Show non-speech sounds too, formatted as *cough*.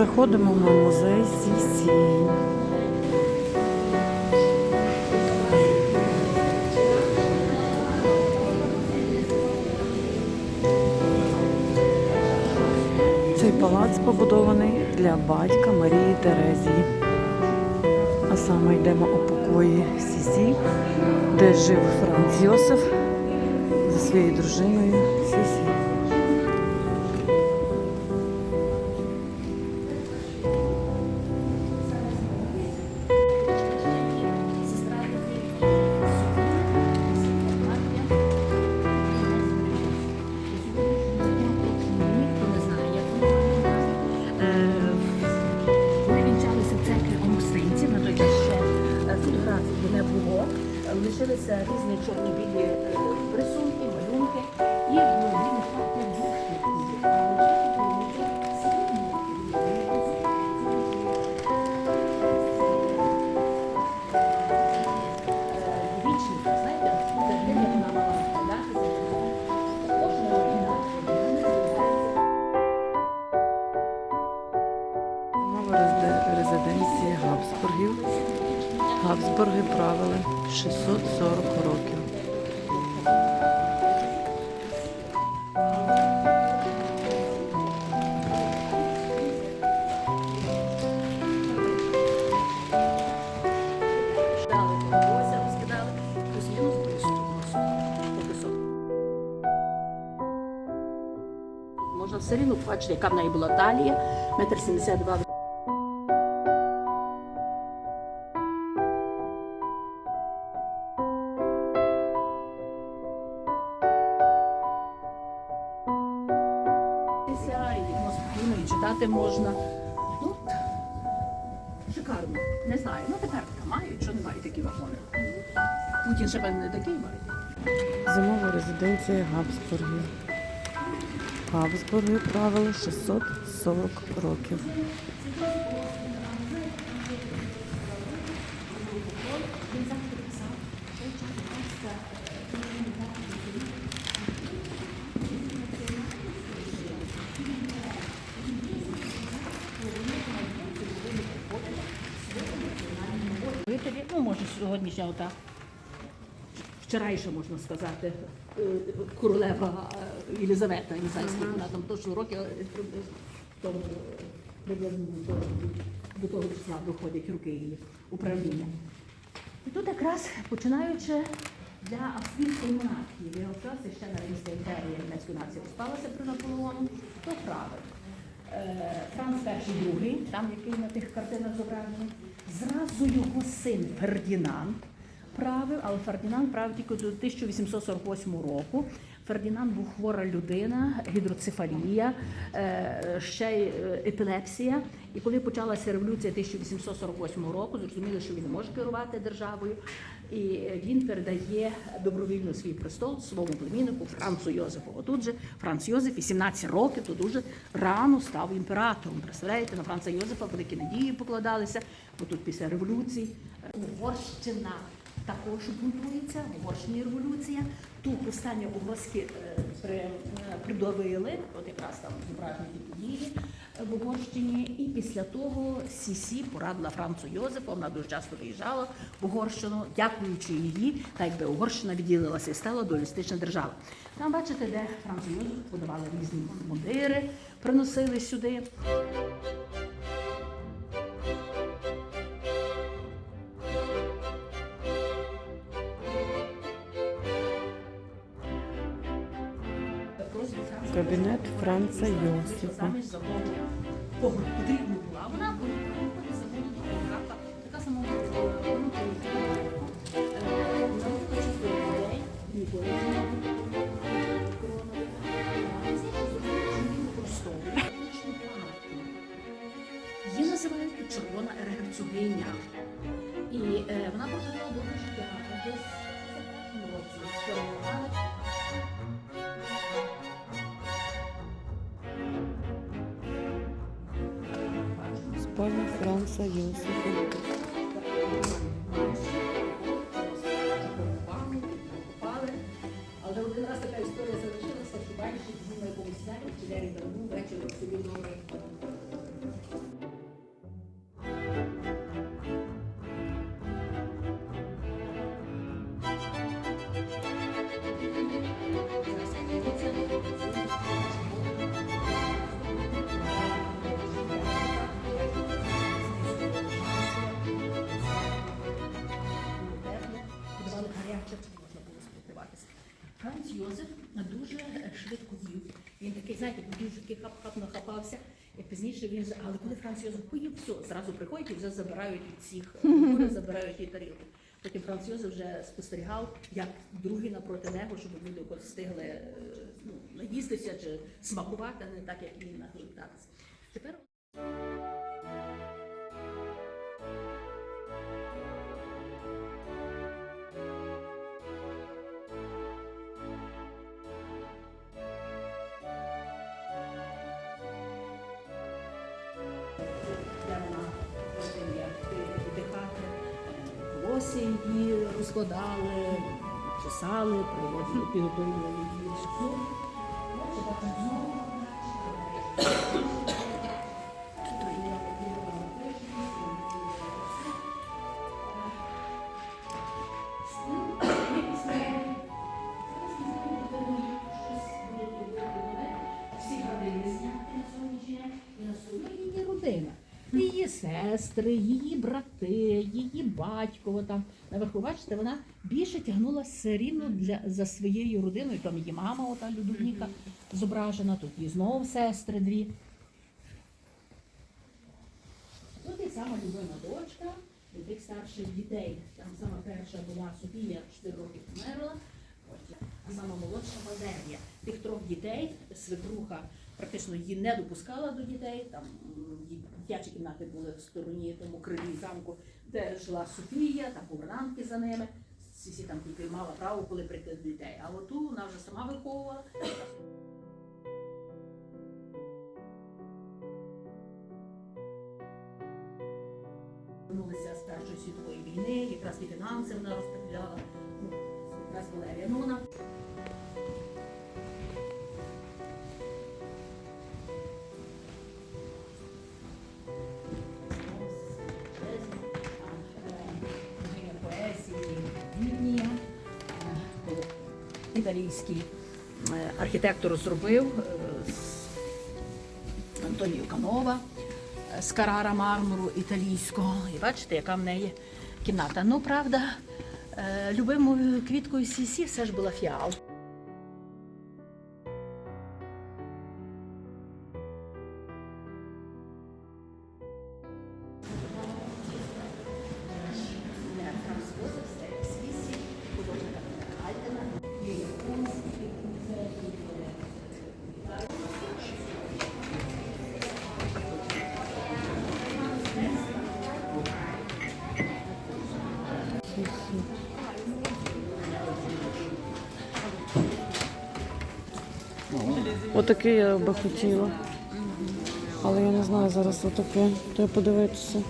Заходимо на музей Сісі. Цей палац побудований для батька Марії Терезії. А саме йдемо у покої Сісі, де жив Франц Йосиф зі своєю дружиною Сісі. Габсбурги правили 640 років. Можна все рівно побачити, яка в неї була талія, метр сімдесят два. Спокійно, можна. Тут Шикарно. Не знаю. Ну тепер мають, що не мають такі вагони. Путін ще певне не такий має. Зимова резиденція Габсбургів. Габсбурги правили 640 років. Жителі, ну може сьогоднішнього так. Вчорайше можна сказати, е, королева е, Єлизавета, я не знаю, скільки вона там точно тому, е, приблизно до, того числа доходять роки її управління. І тут якраз починаючи для австрійської монархії, виявився ще на Римська імперія німецької нації розпалася при Наполеону, то правив. Франц І II, там який на тих картинах зображений, зразу його син Фердінанд правив, але Фердінанд правив тільки до 1848 року. Фердінанд був хвора людина, гідроцефалія, е, ще й е, епілепсія. І коли почалася революція 1848 року, зрозуміли, що він не може керувати державою, і він передає добровільно свій престол своєму племіннику Францу Йозефу. Отут же Франц Йозеф, 18 років, то дуже рано став імператором. Представляєте, на Франца Йозефа великі надії покладалися, бо тут після революції е, Угорщина також бунтується, Угорщині революція. Ту повстання угорські е, при, е, придавили, от якраз там зображені події е, в Угорщині. І після того Сісі порадила Францу Йозефу, вона дуже часто виїжджала в Угорщину, дякуючи її, так якби Угорщина відділилася і стала дуалістична держава. Там бачите, де Францу Йозефу подавали різні мундири, приносили сюди. Ніколи не Її називають червона герцогиня. І е, вона прожила довге життя. Десь в 41 році сформували Спальня Франца Йосифа. Купали. Але один раз така історія залишилася, бачиш, зі мною якомусь сняті, чи Лері Дарму, ввечері в вечір можна було спілкуватися. Франц Йозеф дуже е, швидко вів. Він такий, знаєте, дуже такий хап-хап нахапався. І пізніше він але коли Франц Йозеф поїв, все, зразу приходять і вже забирають від всіх *laughs* кури, забирають і тарілки. Потім Франц Йозеф вже спостерігав, як другі напроти нього, щоб люди встигли е, ну, наїстися чи смакувати, а не так, як він наглотатися. Тепер Волосся її розкладали, чесали, приводили, підготовлювали її. Ну, бачите, так знову. Всі родини зняти на сьогоднішній день і на сьогодні родина. Сестри, її брати, її батько там наверху. Бачите, вона більше тягнула все для за своєю родиною. Там її мама, ота Людовіка зображена, тут її знову сестри дві. Тут і сама любима дочка від тих старших дітей. Там сама перша була Софія, 4 роки померла. А сама молодша Валерія. Тих трьох дітей свекруха практично її не допускала до дітей. Там дитячі кімнати були в стороні, тому крилі замку, де жила Софія, там гувернантки за ними. Всі там тільки мала право, коли прийти до дітей. А оту вона вже сама виховувала. Вернулися з Першої світової війни, якраз і фінанси вона розподіляла. Ну, якраз Валерія. Ну, вона італійський е, архітектор зробив е, з Антоніо Канова е, з Карара мармуру італійського. І бачите, яка в неї кімната. Ну, правда, любимою квіткою Сісі все ж була фіал. Отакий я би хотіла. Але я не знаю зараз отаке. Треба подивитися.